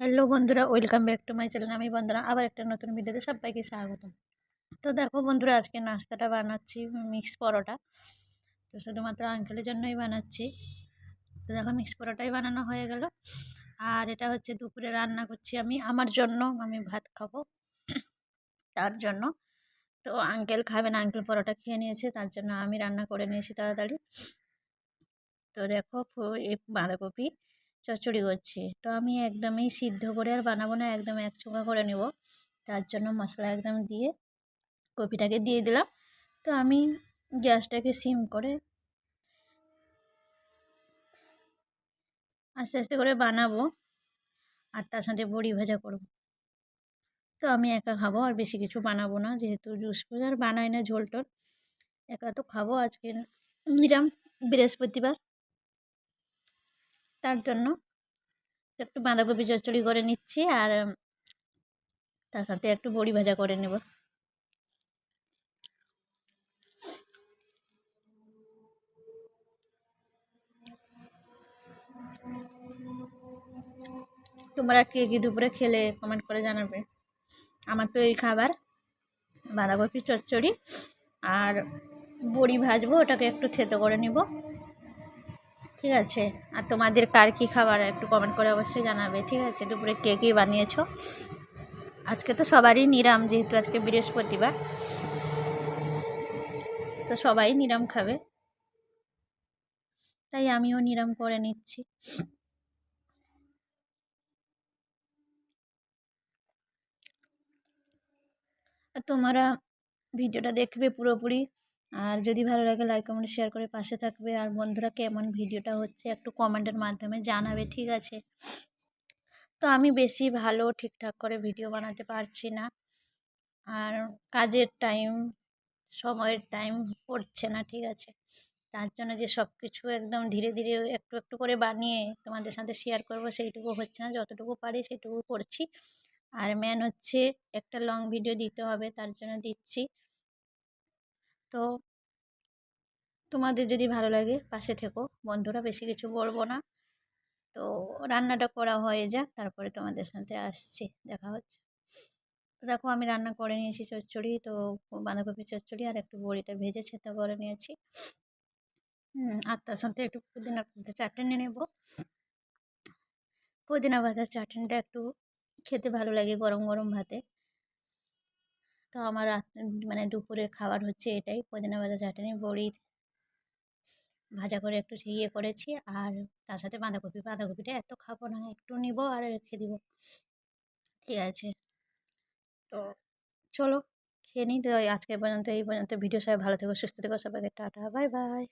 Hello বন্ধুরা, welcome back to my channel. আমি বন্ধুরা, আবার একটা নতুন ভিডিওতে সবাইকে স্বাগত তো দেখো বন্ধুরা, আজকে নাস্তাটা বানাচ্ছি, মিক্স পরোটা। তো শুধুমাত্র আঙ্কেলের জন্যই বানাচ্ছি। তো দেখো মিক্স পরোটাই বানানো হয়ে গেল। আর এটা হচ্ছে দুপুরে রান্না করছি আমি, আমার জন্য। আমি ভাত খাব তার জন্য। তো আঙ্কেল খাবেন আঙ্কেল পরোটা খেয়ে নিয়েছে, তার জন্য আমি রান্না করে নিয়েছি তাড়াতাড়ি। তো দেখো এই বাঁধাকপি চচ্চড়ি করছি। তো আমি একদমই সিদ্ধ করে আর বানাবো না, একদম এক চোখা করে নেব। তার জন্য মশলা একদম দিয়ে কপিটাকে দিয়ে দিলাম। তো আমি গ্যাসটাকে সিম করে আস্তে আস্তে করে বানাবো আর তার সাথে বড়ি ভাজা করব। তো আমি একা খাব আর বেশি কিছু বানাবো না, যেহেতু জুস ফুস আর বানাই না ঝোল টোল একা তো খাব আজকে নিরাম বৃহস্পতিবার। তার জন্য। একটু বাঁধাকপি চচ্চড়ি করে নিচ্ছি আর তার সাথে একটু বড়ি ভাজা করে নেব। তোমরা কে কী দুপুরে খেলে কমেন্ট করে জানাবে। আমার তো এই খাবার, বাঁধাকপি চচ্চড়ি আর বড়ি ভাজবো, ওটাকে একটু থেতো করে নিব। ঠিক আছে? আর তোমাদের কার কী খাবার, একটু কমেন্ট করে অবশ্যই জানাবে, ঠিক আছে? দুপুরে কে কী বানিয়েছো? আজকে তো সবারই নিরাম, যেহেতু আজকে বৃহস্পতিবার। তো সবাই নিরাম খাবে। তাই আমিও নিরাম করে নিচ্ছি। তোমরা ভিডিওটা দেখবে পুরোপুরি। আর যদি ভালো লাগে লাইক কমেন্ট শেয়ার করে পাশে থাকবে। আর বন্ধুরা, কেমন ভিডিওটা হচ্ছে একটু কমেন্টের মাধ্যমে জানাবে, ঠিক আছে? তো আমি বেশি ভালো ঠিকঠাক করে ভিডিও বানাতে পারছি না। আর কাজের টাইম সময়ের টাইম পড়ছে না, ঠিক আছে? তার জন্য যে সব কিছু একদম ধীরে ধীরে একটু একটু করে বানিয়ে তোমাদের সাথে শেয়ার করব, সেইটুকু হচ্ছে না। যতটুকু পারি সেটুকু করছি। আর মেন হচ্ছে একটা লং ভিডিও দিতে হবে, তার জন্য দিচ্ছি। তো তোমাদের যদি ভালো লাগে পাশে থেকো। বন্ধুরা বেশি কিছু বলব না। তো রান্নাটা করা হয়ে যাক, তারপরে তোমাদের সাথে আসছি। দেখা হচ্ছে। তো দেখো আমি রান্না করে নিয়েছি চচ্চড়ি, তো বাঁধাকপি চচ্চড়ি আর একটু বড়িটা ভেজে ছেঁতা করে নিয়েছি। আর তার সাথে একটু পুদিনা পাতা চাটনি নেব। পুদিনা পাতার চাটনিটা একটু খেতে ভালো লাগে গরম গরম ভাতে। তো আমার মানে দুপুরের খাবার হচ্ছে এটাই। পদিনা পাতা চাটনি, বড়ি, ভাজা করে একটু ইয়ে করেছি। আর তার সাথে বাঁধাকপি, বাঁধাকপিটা এত খাব না, একটু নিব আর রেখে দিব। ঠিক আছে। তো চলো, খেয়ে নিই। তো আজকে পর্যন্ত, এই পর্যন্ত। ভিডিও সবাই ভালো থেকো, সুস্থ থেকো। সবাইকে টাটা, বাই বাই।